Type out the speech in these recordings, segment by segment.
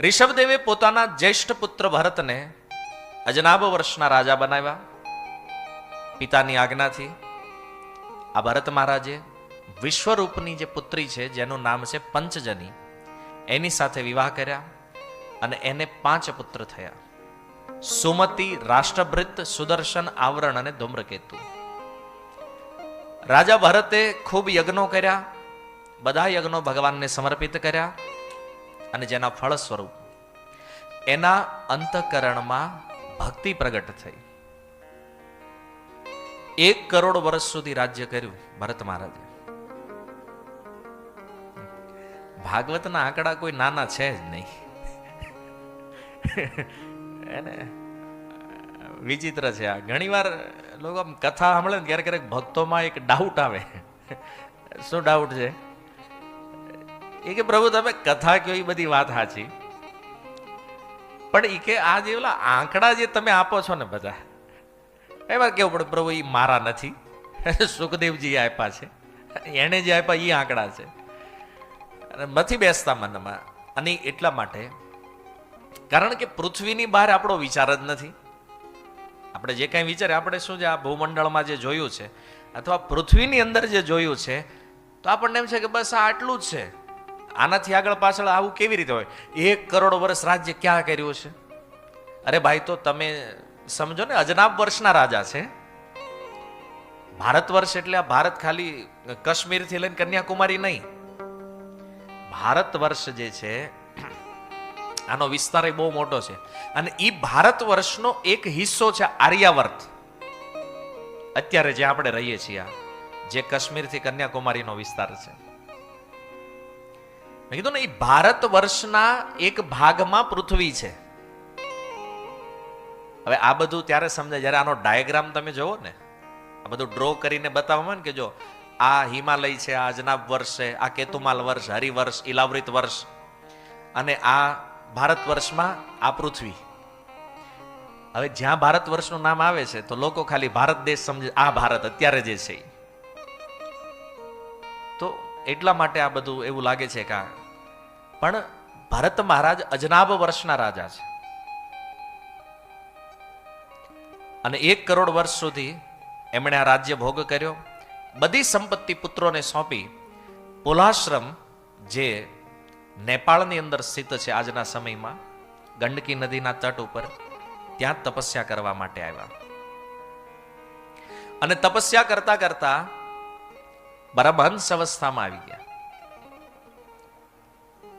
ઋષભદેવે પોતાના જ્યેષ્ઠ પુત્ર ભરતને અજનાબ વર્ષના રાજા બનાવ્યા. પિતાની આજ્ઞાથી આ ભરત મહારાજે વિશ્વરૂપની જે પુત્રી છે, જેનું નામ છે પંચજની, એની સાથે વિવાહ કર્યા અને એને પાંચ પુત્ર થયા. સુમતિ, રાષ્ટ્રભૃત, સુદર્શન, આવરણ અને ધૂમ્રકેતુ. રાજા ભરતે ખૂબ યજ્ઞો કર્યા. બધા યજ્ઞો ભગવાનને સમર્પિત કર્યા. અને જેના ફળ સ્વરૂપ એના અંતકરણમાં ભક્તિ પ્રગટ થઈ. એક કરોડ વર્ષ સુધી રાજ્ય કર્યું ભરત મહારાજે. ભાગવતના આંકડા કોઈ નાના છે જ નહીં. એને વિચિત્ર છે આ. ઘણીવાર લોકો આમ કથા સાંભળે ને ક્યારેક ક્યારેક ભક્તોમાં એક ડાઉટ આવે. શું ડાઉટ છે? એ કે પ્રભુ, તમે કથા કયો એ બધી વાત સાચી. પણ એ કે આ જે ઓલા આંકડા જે તમે આપો છો ને બધા, એમાં કેવું પડે? પ્રભુ એ મારા નથી. સુખદેવજી આપ્યા છે. એણે જે આપ્યા એ આંકડા છે. અને નથી બેસતા મનમાં. અને એટલા માટે, કારણ કે પૃથ્વીની બહાર આપણો વિચાર જ નથી. આપણે જે કાંઈ વિચારે આપણે શું છે, આ ભૂમંડળમાં જે જોયું છે, અથવા પૃથ્વીની અંદર જે જોયું છે, તો આપણને એમ છે કે બસ આ આટલું જ છે. આનાથી આગળ પાછળ આવું કેવી રીતે હોય? એક કરોડ વર્ષ રાજ્ય ક્યાં કર્યું છે અરે ભાઈ, તો તમે સમજો ને, અજનાબ વર્ષના રાજા છે. ભારત વર્ષ એટલે આ ભારત ખાલી કાશ્મીરથી લઈને કન્યાકુમારી નહીં. ભારત વર્ષ જે છે, આનો વિસ્તાર એ બહુ મોટો છે. અને એ ભારત વર્ષનો એક હિસ્સો છે આર્યાવર્ત. અત્યારે જે આપણે રહીએ છીએ જે કાશ્મીરથી કન્યાકુમારીનો વિસ્તાર છે. મેં કીધું ને, એ ભારત વર્ષના એક ભાગમાં પૃથ્વી છે. હવે આ બધું ત્યારે સમજાય, જ્યારે આનો ડાયાગ્રામ તમે જોવો ને, આ બધું ડ્રો કરીને બતાવવામાં ને કે જો આ હિમાલય છે, આ અજનાબ વર્ષ છે, આ કેતુમાલ વર્ષ હરિવર્ષ ઇલાવૃત વર્ષ, અને આ ભારત વર્ષમાં આ પૃથ્વી. હવે જ્યાં ભારત વર્ષનું નામ આવે છે, તો લોકો ખાલી ભારત દેશ સમજે, આ ભારત અત્યારે જે છે તો એટલા માટે આ બધું એવું લાગે છે કે પણ ભરત મહારાજ અજનાબ વર્ષના રાજા છે. અને એક કરોડ વર્ષ સુધી એમણે આ રાજ્ય ભોગ કર્યો. બધી સંપત્તિ પુત્રોને સોંપી. પોલાશ્રમ, જે નેપાળની અંદર સ્થિત છે આજના સમયમાં, ગંડકી નદીના તટ ઉપર, ત્યાં તપસ્યા કરવા માટે આવ્યા. અને તપસ્યા કરતા કરતા પરમહંસ અવસ્થામાં આવી ગયા.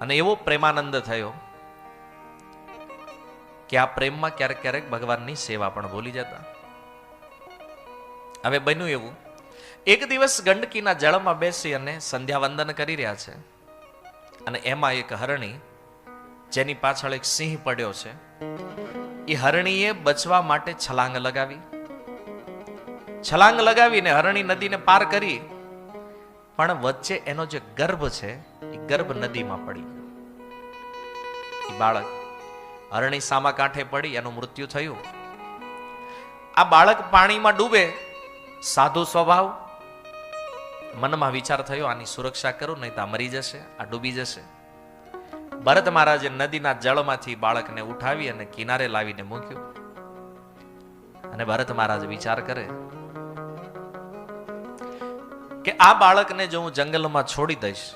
અને એવો પ્રેમાનંદ થયો કે આ પ્રેમમાં ક્યારેક ક્યારેક ભગવાનની સેવા પણ ભૂલી જતા. હવે બન્યું એવું. એક દિવસ ગંડકીના જળમાં બેસી અને સંધ્યા વંદન કરી રહ્યા છે અને એમાં એક હરણી, જેની પાછળ એક સિંહ પડ્યો છે, એ હરણીએ બચવા માટે છલાંગ લગાવી. છલાંગ લગાવીને હરણી નદીને પાર કરી. પણ વચ્ચે એનો જે ગર્ભ છે ગર્ભ નદીમાં પડી બાળક હરણી સામા કાંઠે પડી, એનું મૃત્યુ થયું. આ બાળક પાણીમાં ડૂબે, સાધુ સ્વભાવ. મનમાં વિચાર થયો, આની સુરક્ષા કરું, નહીં તો મરી જશે, આ ડૂબી જશે. ભરત મહારાજે નદીના જળમાંથી બાળકને ઉઠાવી અને કિનારે લાવીને મૂક્યું. અને ભરત મહારાજ વિચાર કરે કે આ બાળકને જો હું જંગલમાં છોડી દઈશ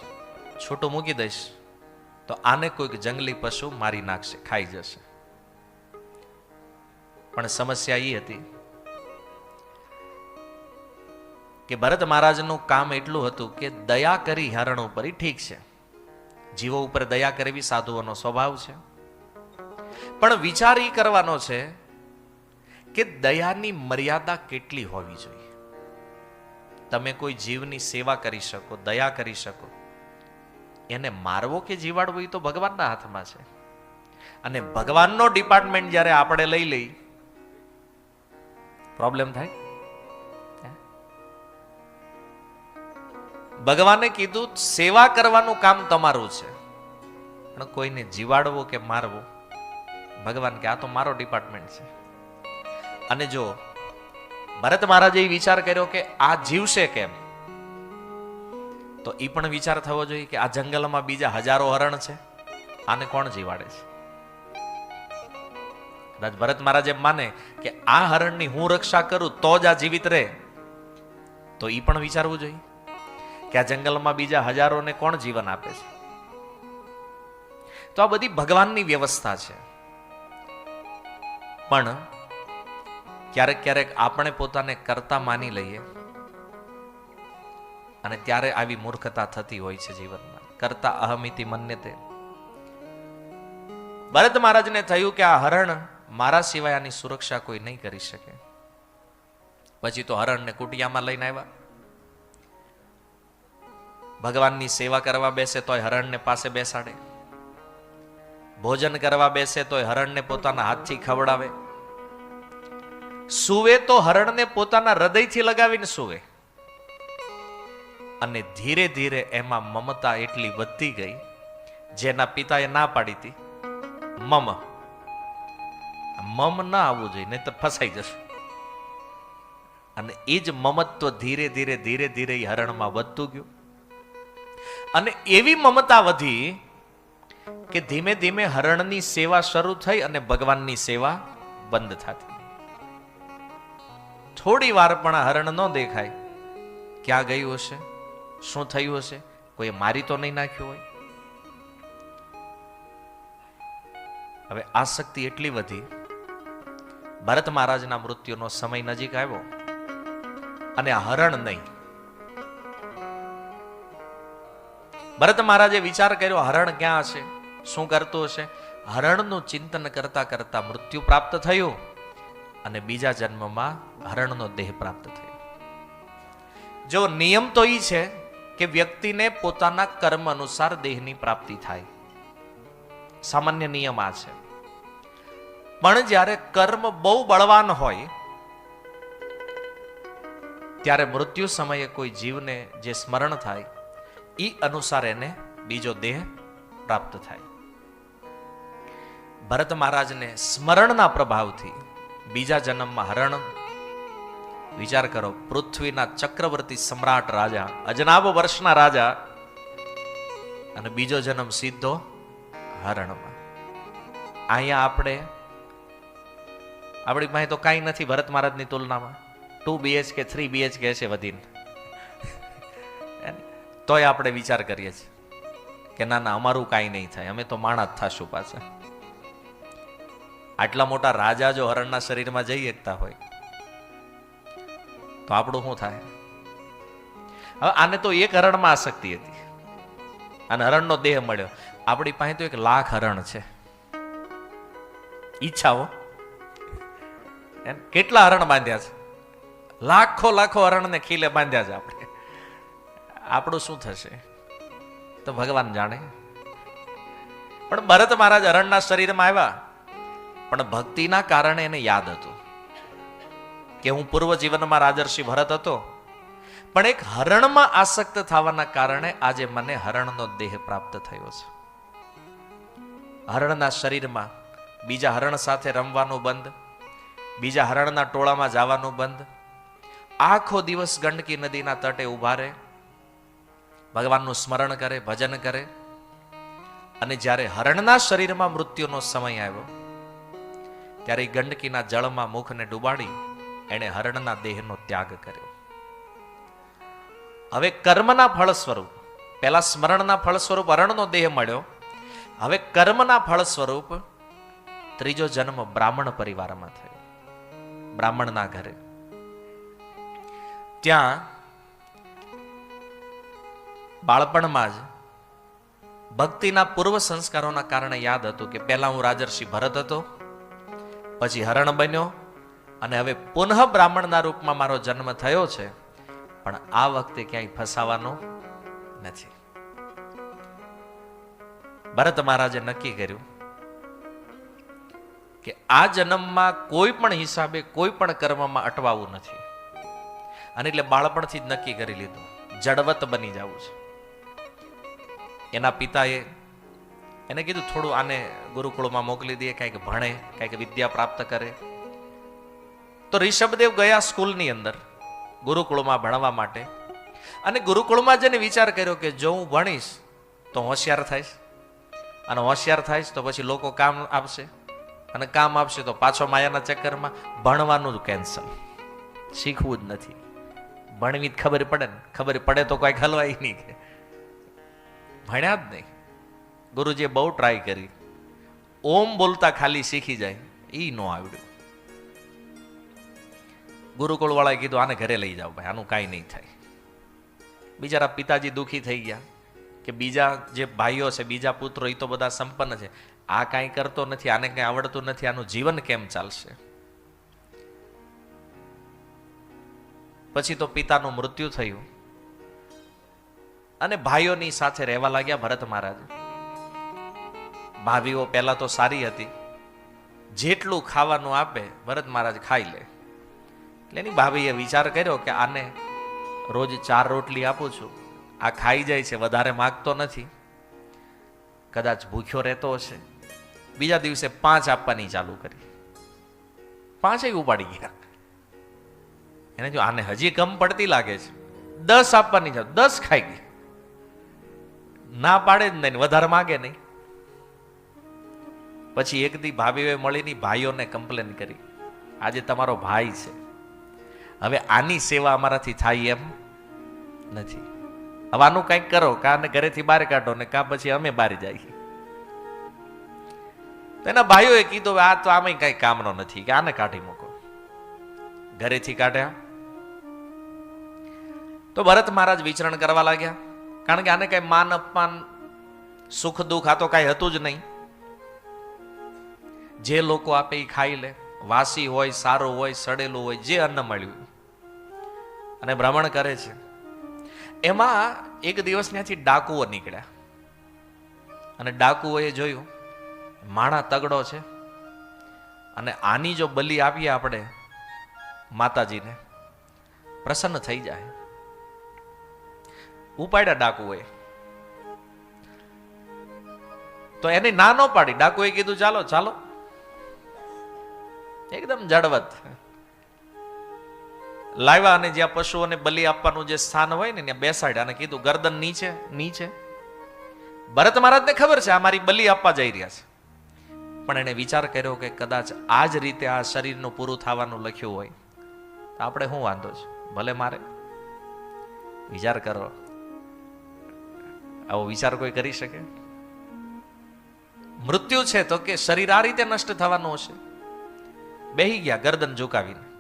છૂટું મૂકી દઈશ, તો આને કોઈક જંગલી પશુ મારી નાખશે, ખાઈ જશે. પણ સમસ્યા એ હતી કે ભરત મહારાજનું કામ એટલું હતું કે દયા કરી હરણ ઉપર ઠીક છે. જીવો ઉપર દયા કરવી સાધુઓનો સ્વભાવ છે. પણ વિચાર એ કરવાનો છે કે દયાની મર્યાદા કેટલી હોવી જોઈએ. તમે કોઈ જીવની સેવા કરી શકો, દયા કરી શકો એને મારવો કે જીવાડવો એ તો ભગવાનના હાથમાં છે. અને ભગવાનનો ડિપાર્ટમેન્ટ જ્યારે આપણે લઈ લઈ પ્રોબ્લેમ થાય? ભગવાને કીધું, સેવા કરવાનું કામ તમારું છે, પણ કોઈને જીવાડવો કે મારવો, ભગવાન કે આ તો મારો ડિપાર્ટમેન્ટ છે. અને જો ભરત મહારાજે વિચાર કર્યો કે આ જીવશે કેમ? તો એ પણ વિચાર થવો જોઈએ કે આ જંગલમાં બીજા હજારો હરણ છે. આને કોણ જીવાડે છે? કદાચ ભરત મહારાજ એમ માને કે આ હરણની હું રક્ષા કરું તો જ આ જીવિત રહે. તો એ પણ વિચારવું જોઈએ કે આ જંગલમાં બીજા હજારોને કોણ જીવન આપે છે? તો આ બધી ભગવાનની વ્યવસ્થા છે. પણ ક્યારેક ક્યારેક આપણે પોતાને કરતા માની લઈએ અને ત્યારે આવી મૂર્ખતા થતી હોય છે જીવનમાં. કરતા અહમિતિ મન્યતે ભરત મહારાજને થયું કે આ હરણ મારા સિવાય આની સુરક્ષા કોઈ નહીં કરી શકે. પછી તો હરણને કુટિયામાં લઈને આવ્યા. ભગવાનની સેવા કરવા બેસે તોય હરણને પાસે બેસાડે. ભોજન કરવા બેસે તોય હરણને પોતાના હાથથી ખવડાવે. સુવે તો હરણને પોતાના હૃદયથી લગાવીને સુવે. અને ધીરે ધીરે એમાં મમતા એટલી વધતી ગઈ, જેના પિતાએ ના પાડી હતી, મમ. મમ ના આવવું જોઈએ, નહીં તો ફસાઈ જશે. અને એ જ મમત્વ ધીરે ધીરે ધીરે ધીરે હરણમાં વધતું ગયું. અને એવી મમતા વધી કે ધીમે ધીમે હરણની સેવા શરૂ થઈ અને ભગવાનની સેવા બંધ થતી. થોડી વાર પણ હરણ ન દેખાય. ક્યાં ગયું હશે? શું થયું હશે? કોઈ મારી તો નહીં નાખ્યું હોય? હવે આસક્તિ એટલી વધી, ભરત મહારાજના મૃત્યુનો સમય નજીક આવ્યો અને હરણ નહીં. ભરત મહારાજે વિચાર કર્યો, હરણ ક્યાં હશે? શું કરતું હશે? હરણનું ચિંતન કરતા કરતા મૃત્યુ પ્રાપ્ત થયું અને બીજા જન્મમાં હરણનો દેહ પ્રાપ્ત થયો. જો નિયમ તો એ છે કે વ્યક્તિને પોતાના કર્મ અનુસાર દેહની પ્રાપ્તિ થાય. સામાન્ય નિયમ આ છે. પણ જ્યારે કર્મ બહુ બળવાન હોય, ત્યારે મૃત્યુ સમયે કોઈ જીવને જે સ્મરણ થાય એ અનુસાર એને બીજો દેહ પ્રાપ્ત થાય. ભરત મહારાજને સ્મરણના પ્રભાવથી બીજા જન્મમાં હરણ વિચાર કરો, પૃથ્વીના ચક્રવર્તી સમ્રાટ રાજા, અજનાબ વર્ષના રાજા અને બીજો જન્મ સીધો હરણમાં. અહીંયા આપણે, આપણી પાસે તો કાંઈ નથી ભરત મહારાજની તુલનામાં. ટુ બીએચકે થ્રી બીએચકે છે વધીને. તોય આપણે વિચાર કરીએ છીએ કે ના ના, અમારું કાંઈ નહીં થાય. અમે તો માણા જ થશું પાછા. આટલા મોટા રાજા જો હરણના શરીરમાં જઈ શકતા હોય તો આપણું શું થાય? હવે આને તો એક હરણમાં આસક્તિ હતી. અને હરણનો દેહ મળ્યો. આપણી પાસે તો એક લાખ હરણ છે. ઈચ્છાઓ? કેટલા હરણ બાંધ્યા છે? લાખો લાખો હરણને ખીલે બાંધ્યા છે આપણે. આપણું શું થશે? તો ભગવાન જાણે. પણ ભરત મહારાજ હરણના શરીરમાં આવ્યા. પણ ભક્તિના કારણે એને યાદ હતું. કે હું પૂર્વ જીવનમાં રાજર્ષિ ભરત હતો. પણ એક હરણમાં આસક્ત થવાના કારણે આજે મને હરણનો દેહ પ્રાપ્ત થયો છે. હરણના શરીરમાં બીજા હરણ સાથે રમવાનું બંધ, બીજા હરણના ટોળામાં જવાનું બંધ, આખો દિવસ ગંડકી નદીના તટે ઊભા રહે, ભગવાનનું સ્મરણ કરે, ભજન કરે. અને જ્યારે હરણના શરીરમાં મૃત્યુનો સમય આવ્યો, ત્યારે ગંડકીના જળમાં મુખને ડુબાડી એણે હરણના દેહનો ત્યાગ કર્યો. હવે કર્મના ફળ સ્વરૂપ પહેલા સ્મરણના ફળ સ્વરૂપ હરણનો દેહ મળ્યો. હવે કર્મના ફળ સ્વરૂપ ત્રીજો જન્મ બ્રાહ્મણ પરિવારમાં થયો. બ્રાહ્મણના ઘરે. ત્યાં બાળપણમાં જ ભક્તિના પૂર્વ સંસ્કારોના કારણે યાદ હતું કે પહેલા હું રાજર્ષિ ભરત હતો, પછી હરણ બન્યો અને હવે પુનઃ બ્રાહ્મણના રૂપમાં મારો જન્મ થયો છે, પણ આ વખતે ક્યાંય ફસાવાનો નથી. ભરત મહારાજે નક્કી કર્યું કે આ જન્મમાં કોઈ પણ હિસાબે, કોઈ પણ કર્મમાં અટવાવું નથી. અને એટલે બાળપણથી જ નક્કી કરી લીધું, જડવત બની જવું છે. એના પિતાએ એને કીધું, થોડું આને ગુરુકુળમાં મોકલી દઈએ કાંઈક ભણે, કંઈક વિદ્યા પ્રાપ્ત કરે. તો રિષભદેવ ગયા સ્કૂલની અંદર ગુરુકુળમાં ભણવા માટે. અને ગુરુકુળમાં જઈને વિચાર કર્યો કે જો હું ભણીશ તો હોશિયાર થઈશ. અને હોશિયાર થઈશ તો પછી લોકો કામ આપશે. અને કામ આપશે તો પાછો માયાના ચક્કરમાં ભણવાનું જ કેન્સલ શીખવું જ નથી. ભણવી જ ખબર પડે ને. ખબર પડે તો કોઈ હલવાય નહીં કે. ભણ્યા જ નહીં. ગુરુજીએ બહુ ટ્રાય કરી. ઓમ બોલતા ખાલી શીખી જાય. એ ન આવડ્યું. ગુરુકુળ વાળાએ કીધું, આને ઘરે લઈ જાઓ ભાઈ, આનું કાંઈ નહીં થાય. બિચારા પિતાજી દુઃખી થઈ ગયા કે બીજા જે ભાઈઓ છે, બીજા પુત્રો એ તો બધા સંપન્ન છે. આ કાંઈ કરતો નથી, આને કંઈ આવડતું નથી, આનું જીવન કેમ ચાલશે? પછી તો પિતાનું મૃત્યુ થયું અને ભાઈઓની સાથે રહેવા લાગ્યા ભરત મહારાજ. ભાભીઓ પહેલા તો સારી હતી. જેટલું ખાવાનું આપે, ભરત મહારાજ ખાઈ લે. એટલે એની ભાભીએ વિચાર કર્યો કે આને રોજ ચાર રોટલી આપું છું. આ ખાઈ જાય છે, વધારે માગતો નથી. કદાચ ભૂખ્યો રહેતો હશે. બીજા દિવસે પાંચ આપવાની ચાલુ કરી. પાંચેય ઉપાડી ગયા. એને જો આને હજી કમ પડતી લાગે છે. દસ આપવાની ચાલુ દસ ખાઈ ગઈ. ના પાડે જ નહીં, વધારે માગે નહીં. પછી એક દી ભાભીઓએ મળીને ભાઈઓને કમ્પ્લેન કરી. આજે તમારો ભાઈ છે. હવે આની સેવા અમારાથી થાય એમ નથી. હવે આનું કંઈક કરો કાને ઘરેથી બહાર કાઢો ને કા પછી અમે બહાર જઈએ. તો એના ભાઈઓએ કીધું "હવે આ તો આમે કઈ કામનો નથી, કે આને કાઢી મૂકો. ઘરેથી કાઢ્યા તો ભરત મહારાજ વિચરણ કરવા લાગ્યા. કારણ કે આને કઈ માન અપમાન, સુખ દુઃખ, આ તો કઈ હતું જ નહીં. જે લોકો આપે એ ખાઈ લે. વાસી હોય, સારું હોય, સડેલું હોય, જે અન્ન મળ્યું. અને ભ્રમણ કરે છે. એમાં એક દિવસ ત્યાંથી ડાકુઓ નીકળ્યા. અને ડાકુઓએ જોયું, માણા તગડો છે. અને આની જો બલી આપીએ આપણે, માતાજીને, પ્રસન્ન થઈ જાય. ઉપાડ્યા ડાકુએ તો એને ના ન પાડી. ડાકુએ કીધું, ચાલો ચાલો. એકદમ જડવત. લાવ્યા અને જ્યાં પશુઓને બલિ આપવાનું જે સ્થાન હોય ને, ત્યાં બેસાડ્યા અને કીધું, ગરદન નીચે નીચે. ભરત મહારાજને ખબર છે, આ મારી બલિ આપવા જઈ રહ્યા છે. પણ એને વિચાર કર્યો કે કદાચ આ જ રીતે આ શરીરનું પૂરું થવાનું લખ્યું હોય, તો આપણે શું વાંધો છે? ભલે મારે. વિચાર કરો. આવો વિચાર કોઈ કરી શકે? મૃત્યુ છે તો કે શરીર આ રીતે નષ્ટ થવાનું હશે? બેહી ગયા ગરદન ઝુકાવીને.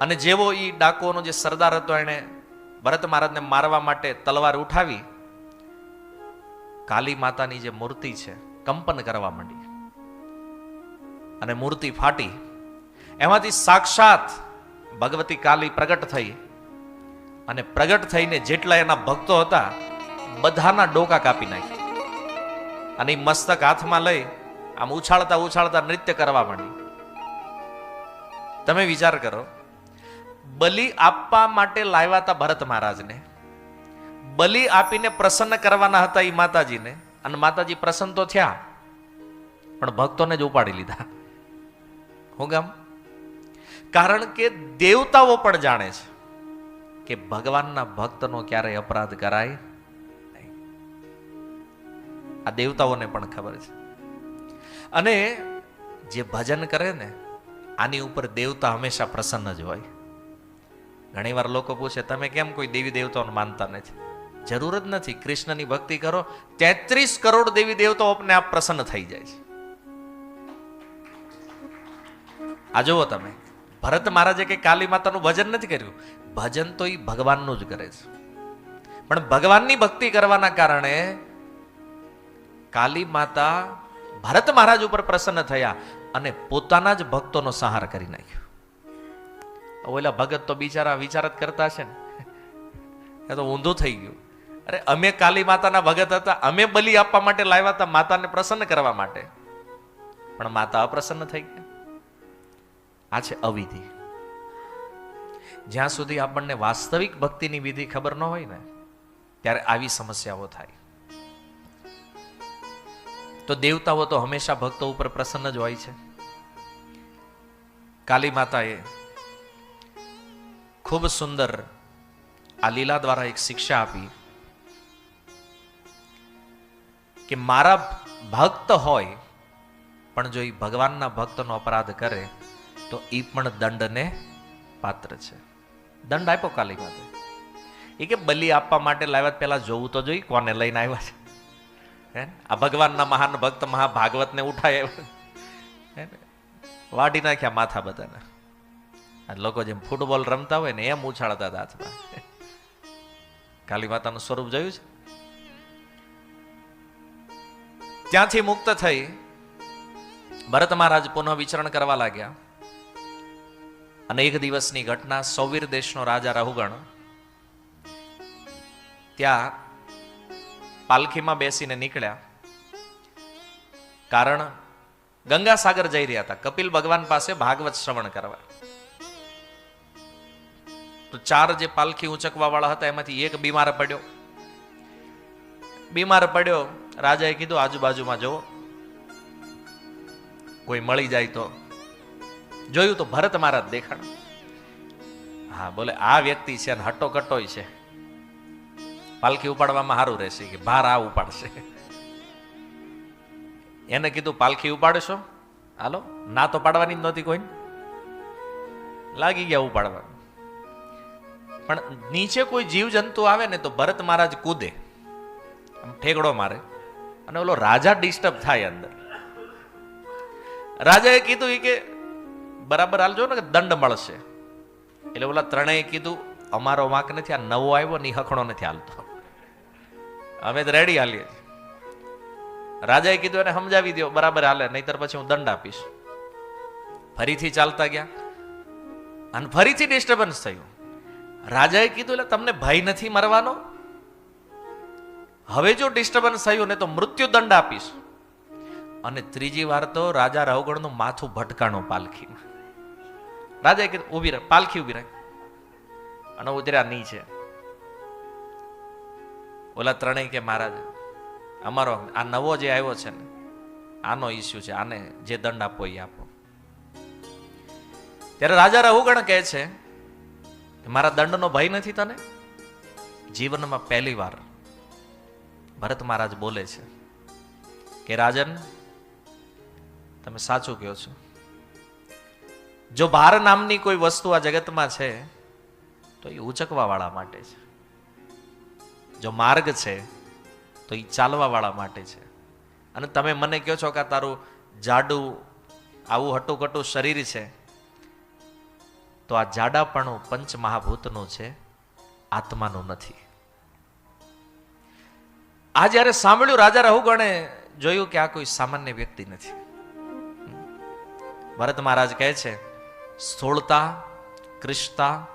અને જેવો એ ડાકુઓનો જે સરદાર હતો એને ભરત મહારાજને મારવા માટે તલવાર ઉઠાવી, કાલી માતાની જે મૂર્તિ છે, કંપન કરવા માંડી. અને મૂર્તિ ફાટી. એમાંથી સાક્ષાત ભગવતી કાલી પ્રગટ થઈ. અને પ્રગટ થઈને જેટલા એના ભક્તો હતા, બધાના ડોકા કાપી નાખી. અને એ મસ્તક હાથમાં લઈ આમ ઉછાળતા ઉછાળતા નૃત્ય કરવા માંડી. તમે વિચાર કરો બલિ આપવા માટે લાવ્યા હતા ભરત મહારાજને. બલિ આપીને પ્રસન્ન કરવાના હતા એ માતાજીને. અને માતાજી પ્રસન્ન તો થયા. પણ ભક્તોને જ ઉપાડી લીધા. હું ગામ? કારણ કે દેવતાઓ પણ જાણે છે કે ભગવાનના ભક્તનો ક્યારેય અપરાધ કરાય આ દેવતાઓને પણ ખબર છે. અને જે ભજન કરે ને, આની ઉપર દેવતા હંમેશા પ્રસન્ન જ હોય. ઘણીવાર લોકો પૂછે, તમે કેમ કોઈ દેવી દેવતાઓને માનતા નથી? જરૂર જ નથી. કૃષ્ણની ભક્તિ કરો, તેત્રીસ કરોડ દેવી દેવતાઓ આપને આપ પ્રસન્ન થઈ જાય છે. આ જુઓ તમે, ભરત મહારાજે કે કાલી માતાનું ભજન નથી કર્યું? ભજન તો એ ભગવાનનું જ કરે છે. પણ ભગવાનની ભક્તિ કરવાના કારણે કાલી માતા ભરત મહારાજ ઉપર પ્રસન્ન થયા અને પોતાના જ ભક્તોનો સહાર કરી નાખ્યો. ઓલા ભગત તો બિચારા વિચાર જ કરતા છે ને. એ તો ઊંધું થઈ ગયું. અરે, અમે કાલી માતાના ભગત હતા. અમે બલિ આપવા માટે લાવ્યા હતા માતાને પ્રસન્ન કરવા માટે. પણ માતા અપ્રસન્ન થઈ ગયા. આ છે અવિધિ. જ્યાં સુધી આપણને વાસ્તવિક ભક્તિની વિધિ ખબર ન હોય ને, ત્યારે આવી સમસ્યાઓ થાય. તો દેવતાઓ તો હંમેશા ભક્તો ઉપર પ્રસન્ન જ હોય છે. કાલી માતાએ ખૂબ સુંદર આ લીલા દ્વારા એક શિક્ષા આપી કે મારા ભક્ત હોય, પણ જો એ ભગવાનના ભક્તનો અપરાધ કરે, તો એ પણ દંડને પાત્ર છે. દંડ આપ્યો કાલી માતે એ કે બલિ આપવા માટે લાવ્યા પહેલા જોવું તો જોઈ કોને લઈને આવ્યા છે. હે? આ ભગવાનના મહાન ભક્ત મહાભાગવતને ઉઠાય? વાઢી નાખ્યા માથા બધાને. લોકો જેમ ફૂટબોલ રમતા હોય ને એમ ઉછાળતા હતા હાથમાં કાલી માતાનું સ્વરૂપ જોયું છે? ત્યાંથી મુક્ત થઈ ભરત મહારાજ પુનઃ વિચરણ કરવા લાગ્યા. અને એક દિવસની ઘટના, સૌવીર દેશનો રાજા રહુગણ. ત્યાં પાલખીમાં બેસીને નીકળ્યા. કારણ ગંગાસાગર જઈ રહ્યા હતા. કપિલ ભગવાન પાસે ભાગવત શ્રવણ કરવા. તો ચાર જે પાલખી ઉંચકવા વાળા હતા, એમાંથી એક બીમાર પડ્યો. બીમાર પડ્યો, રાજાએ કીધું, આજુબાજુમાં જુઓ, કોઈ મળી જાય તો. જોયું તો ભરત મહારાજ દેખાણ હા, બોલે, આ વ્યક્તિ છે અને હટ્ટો કટ્ટોય છે. પાલખી ઉપાડવામાં સારું રહેશે કે ભાર આ ઉપાડશે. એને કીધું, પાલખી ઉપાડશો? હાલો, ના તો પાડવાની જ નહોતી કોઈ લાગી ગયા ઉપાડવા. પણ નીચે કોઈ જીવજંતુ આવે ને તો ભરત મહારાજ કૂદે. આમ ઠેકડો મારે. અને ઓલો રાજા ડિસ્ટર્બ થાય અંદર. રાજાએ કીધું એ કે, બરાબર હાલજો ને કે દંડ મળશે. એટલે ઓલા ત્રણેય કીધું, અમારો વાંક નથી, આ નવો આવ્યો ને હખણો નથી હાલતો. અમે તો રેડી હાલીએ રાજાએ કીધું, એને સમજાવી દો બરાબર હાલે, નહીતર પછી હું દંડ આપીશ. ફરીથી ચાલતા ગયા. અને ફરીથી ડિસ્ટર્બન્સ થયું. રાજાએ કીધું, એટલે તમને ભય નથી મરવાનો? હવે જો ડિસ્ટર્બન્સ થયું ને તો મૃત્યુ દંડ આપીશ. અને ત્રીજી વાર તો રાજા રાવગણનું માથું ભટકાણું પાલખી. રાજાએ કીધું, ઊભી રહે પાલખી ઊભી રહે અને ઉતર્યા નીચે. ઓલા ત્રણેય કે, મહારાજ, અમારો, આ નવો જે આવ્યો છે ને, આનો ઇસ્યુ છે, આને જે દંડ આપો એ આપો. ત્યારે રાજા રઘુગણ કહે છે મારા દંડનો ભય નથી તને? જીવનમાં પહેલી વાર ભરત મહારાજ બોલે છે કે, રાજન, તમે સાચું કહો છો. જો ભાર નામની કોઈ વસ્તુ આ જગતમાં છે, તો એ ઉચકવા વાળા માટે છે. જો માર્ગ છે, તો એ ચાલવા વાળા માટે છે. અને તમે મને કહો છો કે તારું જાડું, આવું હટુકટું શરીર છે તો આ જાડાપણું પંચ મહાભૂતનું છે, આત્માનું નથી. આ જ્યારે સાંભળ્યું, રાજા રહુગણે જોયું કે આ કોઈ સામાન્ય વ્યક્તિ નથી. ભરત મહારાજ કહે છે, સ્થૂળતા કૃષ્ણતા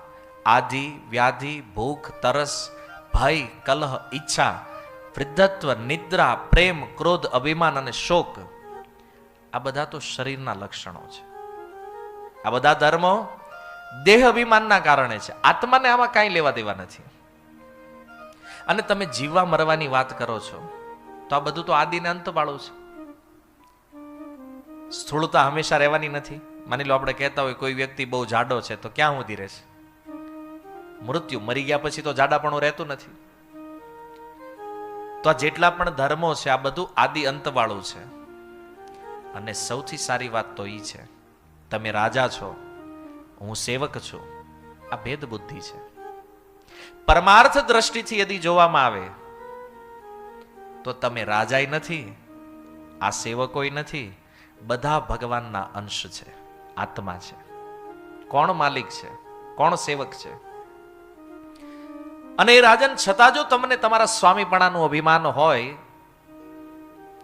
આદિ વ્યાધિ, ભૂખ, તરસ, ભય, કલહ, ઈચ્છા, વૃદ્ધત્વ, નિદ્રા, પ્રેમ, ક્રોધ, અભિમાન અને શોક, આ બધા તો શરીરના લક્ષણો છે. આ બધા ધર્મો દેહ અભિમાનના કારણે છે. આત્માને આમાં કાંઈ લેવા દેવા નથી. અને તમે જીવવા મરવાની વાત કરો છો, તો આ બધું તો આદિને અંત વાળું છે સ્થૂળતા હંમેશા રહેવાની નથી. માની લો આપણે કહેતા હોય કોઈ વ્યક્તિ બહુ જાડો છે, તો ક્યાં સુધી રહેશે? મૃત્યુ મરી ગયા પછી તો જાડાપણું રહેતું નથી. તો આ જેટલા પણ ધર્મો છે, આ બધું આદિ અંત વાળું છે. અને સૌથી સારી વાત તો એ છે, તમે રાજા છો હું સેવક છું. આ ભેદ બુદ્ધિ છે. પરમાર્થ દ્રષ્ટિથી યદિ જોવામાં આવે, તો તમે રાજાય નથી, આ સેવકોય નથી, બધા ભગવાનના અંશ છે, આત્મા છે. કોણ માલિક છે? કોણ સેવક છે? અને એ રાજન છતાં જો તમને તમારા સ્વામીપણાનું અભિમાન હોય,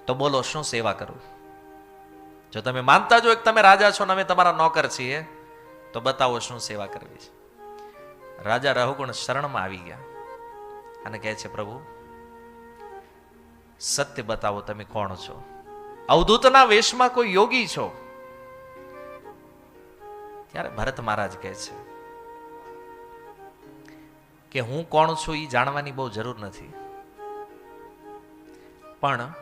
તો બોલો, શું સેવા કરું? જો તમે માનતા જો એક તમે રાજા છો ને અમે તમારા નોકર છીએ તો બતાવો શું સેવા કરવી છે? રાજા રહુગુણ શરણમાં આવી ગયા અને કહે છે, પ્રભુ, સત્ય બતાવો તમે કોણ છો? અવધૂતના વેશમાં કોઈ યોગી છો? ત્યારે ભરત મહારાજ કહે છે કે, હું કોણ છું એ જાણવાની બહુ જરૂર નથી. પણ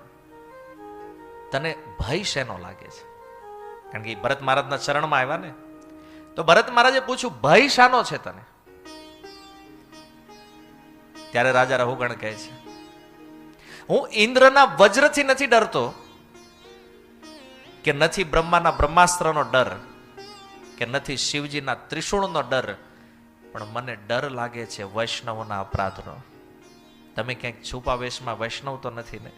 તને ભય શેનો લાગે છે? કારણ કે ભરત મહારાજના ચરણમાં આવ્યા ને તો ભરત મહારાજે પૂછ્યું, ભય શાનો છે તને? ત્યારે રાજા રહુગણ કહે છે, હું ઇન્દ્રના વજ્રથી નથી ડરતો કે નથી બ્રહ્માના બ્રહ્માસ્ત્રનો ડર, કે નથી શિવજીના ત્રિશૂળનો ડર, પણ મને ડર લાગે છે વૈષ્ણવના અપરાધનો. તમે ક્યાંક છુપા વેશમાં વૈષ્ણવ તો નથી ને?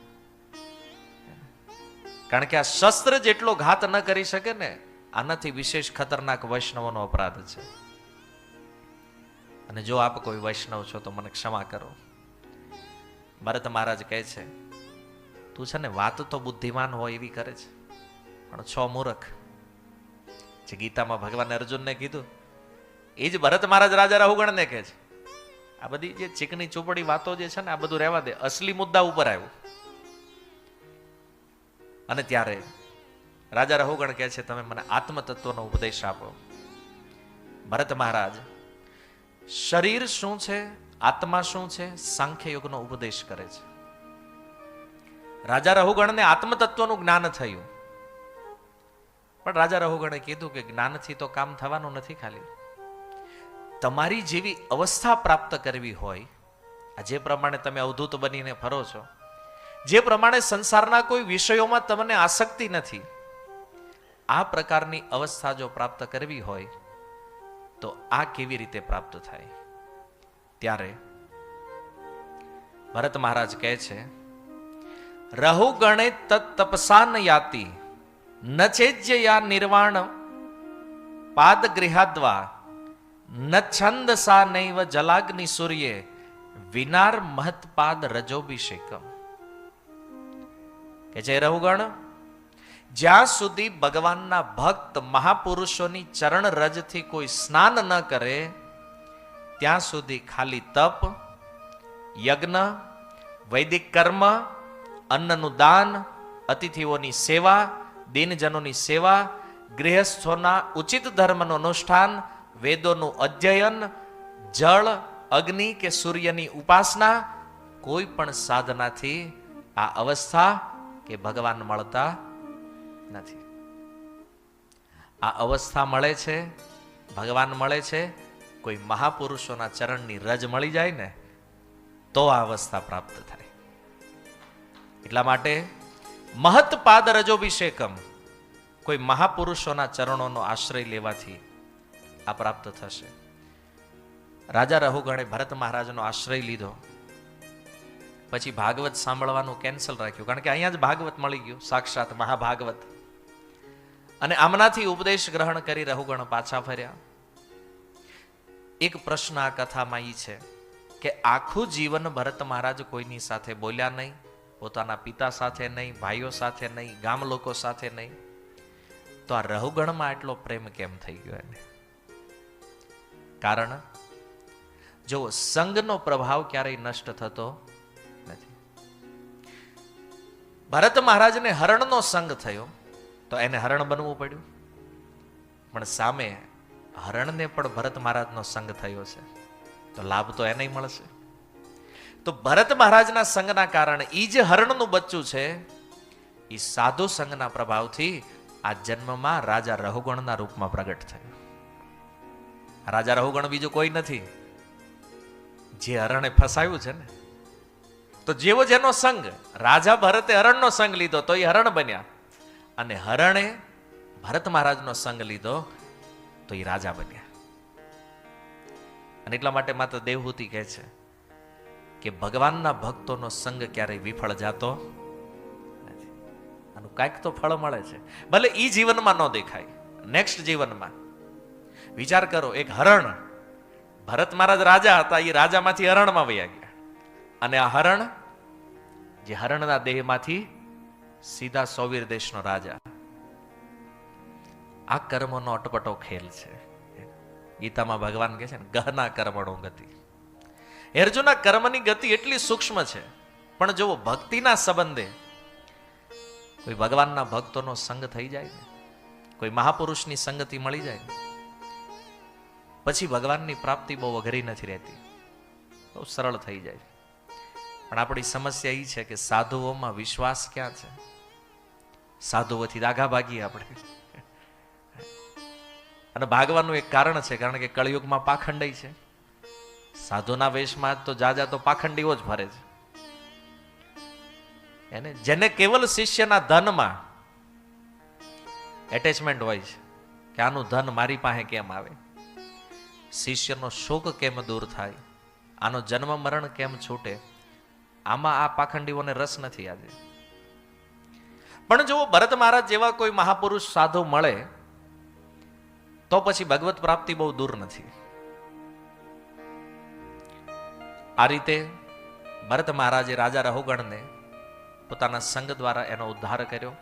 કારણ કે આ શસ્ત્ર જેટલો ઘાત ન કરી શકે ને આનાથી વિશેષ ખતરનાક વૈષ્ણવોનો અપરાધ છે. અને જો આપ કોઈ વૈષ્ણવ છો તો મને ક્ષમા કરો. ભરત મહારાજ કહે છે, તું છે ને વાત તો બુદ્ધિમાન હોય એવી કરે છે, પણ છ મૂર્ખ. જે ગીતામાં ભગવાન અર્જુનને કીધું એ જ ભરત મહારાજ રાજા રાહુગણને કહે છે. આ બધી જે ચીકણી ચોપડી વાતો જે છે ને આ બધું રહેવા દે. અસલી મુદ્દા ઉપર આવ્યું. અને ત્યારે રાજા રહોગણ કહે છે, તમે મને આત્મતત્વનો ઉપદેશ આપો. ભરત મહારાજ, શરીર શું છે? આત્મા શું છે? સાંખ્ય યોગનો ઉપદેશ કરે છે. રાજા રಹುગણને આત્મતત્વનું જ્ઞાન થયું. પણ રાજા રಹುગણે કીધું કે જ્ઞાનથી તો કામ થવાનું નથી ખાલી. તમારી જેવી અવસ્થા પ્રાપ્ત કરવી હોય, આ જે પ્રમાણે તમે અવધૂત બનીને ફરો છો, જે પ્રમાણે સંસારના કોઈ વિષયોમાં તમને આસક્તિ નથી આ પ્રકારની અવસ્થા જો પ્રાપ્ત કરવી હોય, તો આ કેવી રીતે પ્રાપ્ત થાય? ત્યારે ભરત મહારાજ કહે છે, રહુ ગણે તપસાન યાતિ, ન ચેજ્ય યા નિર્વાણ, પાદ ગૃહાદ્વા, ન છંદ સા નૈવ જલાગ્નિ સૂર્ય, વિનાર મહત્પાદ રજોભિષેકમ. કે જે રಹುગણ જ્યાં સુધી ભગવાનના ભક્ત મહાપુરુષોની ચરણ રજથી કોઈ સ્નાન ન કરે, ત્યાં સુધી ખાલી તપ, યજ્ઞ, વૈદિક કર્મ, અન્નનું દાન, અતિથિઓની સેવા, દિનજનોની સેવા, ગૃહસ્થોના ઉચિત ધર્મનું અનુષ્ઠાન, વેદોનું અધ્યયન, જળ, અગ્નિ કે સૂર્યની ઉપાસના, કોઈ પણ સાધનાથી આ અવસ્થા કે ભગવાન મળતા નથી. આ અવસ્થા મળે છે, ભગવાન મળે છે, કોઈ મહાપુરુષોના ચરણની રજ મળી જાય ને, તો આ અવસ્થા પ્રાપ્ત થાય. એટલા માટે મહત્પાદ રજોભિષેકમ કોઈ મહાપુરુષોના ચરણોનો આશ્રય લેવાથી આ પ્રાપ્ત થશે. રાજા રಹುગણે ભરત મહારાજનો આશ્રય લીધો. પછી ભાગવત સાંભળવાનું કેન્સલ રાખ્યું. કારણ કે અહીંયા જ ભાગવત મળી ગયું. સાક્ષાત મહાભાગવત. અને આમનાથી ઉપદેશ ગ્રહણ કરી રહુગણ પાછા ફર્યા. એક પ્રશ્ન આ કથામાં ઈ છે કે આખું જીવન ભરત મહારાજ કોઈની સાથે બોલ્યા નહીં, પોતાના પિતા સાથે નહીં, ભાઈઓ સાથે નહીં, ગામ લોકો સાથે નહીં. તો આ રહુગણમાં એટલો પ્રેમ કેમ થઈ ગયો એને? કારણ જો સંગનો પ્રભાવ ક્યારેય નષ્ટ થતો નથી. ભરત મહારાજને હરણનો સંગ થયો. તો એને હરણ બનવું પડ્યું? પણ સામે હરણને પણ ભરત મહારાજનો સંગ થયો છે. તો લાભ તો એને મળશે. તો ભરત મહારાજના સંગના કારણે એ જે હરણનું બચ્ચું છે એ સાધુ સંગના પ્રભાવથી આ જન્મમાં રાજા રહુગણના રૂપમાં પ્રગટ થયો. રાજા રહુગણ બીજું કોઈ નથી. જે હરણે ફસાયું છે ને, તો જેવો જેનો સંગ રાજા ભરતે હરણનો સંગ લીધો, તો એ હરણ બન્યા. અને હરણે ભરત મહારાજનો સંગ લીધો તો એ રાજા બન્યા. અને એટલા માટે માત્ર દેવહૂતિ કહે છે કે ભગવાનના ભક્તોનો સંગ ક્યારેય વિફળ જાતો આનું કાંઈક તો ફળ મળે છે. ભલે એ જીવનમાં ન દેખાય નેક્સ્ટ જીવનમાં. વિચાર કરો, એક હરણ. ભરત મહારાજ રાજા હતા એ રાજામાંથી હરણમાં વયા ગયા. અને આ હરણ, જે હરણના દેહમાંથી સીધા સૌવીર દેશનો રાજા. આ કર્મનો અટપટો ખેલ છે. ગીતામાં ભગવાન કહે છે ને, ગહના કર્મણો ગતિ. હે અર્જુના કર્મની ગતિ એટલી સૂક્ષ્મ છે. પણ જો ભક્તિના સંબંધે કોઈ ભગવાનના ભક્તોનો સંગ થઈ જાય ને, કોઈ મહાપુરુષની સંગતિ મળી જાય ને, પછી ભગવાનની પ્રાપ્તિ બહુ અઘરી નથી રહેતી. બહુ સરળ થઈ જાય. પણ આપણી સમસ્યા એ છે કે સાધુઓમાં વિશ્વાસ ક્યાં છે? સાધુઓથી દાઘા ભાગીએ આપણે. અને ભાગવાનું એક કારણ છે, કારણ કે કળિયુગમાં પાખંડી છે. સાધુના વેશમાં તો જાજા તો પાખંડીઓ જ ભરે છે. એને જેને કેવલ શિષ્યના ધનમાં એટેચમેન્ટ હોય છે, કે આનું ધન મારી પાસે કેમ આવે? શિષ્યનો શોક કેમ દૂર થાય? આનો જન્મ મરણ કેમ છૂટે? આમાં આ પાખંડીઓને રસ નથી આજે. પણ જો ભરત મહારાજ જેવા કોઈ મહાપુરુષ સાધુ મળે, તો પછી ભગવત પ્રાપ્તિ બહુ દૂર નથી. આ રીતે ભરત મહારાજે રાજા રહોગણને પોતાના સંઘ દ્વારા એનો ઉદ્ધાર કર્યો.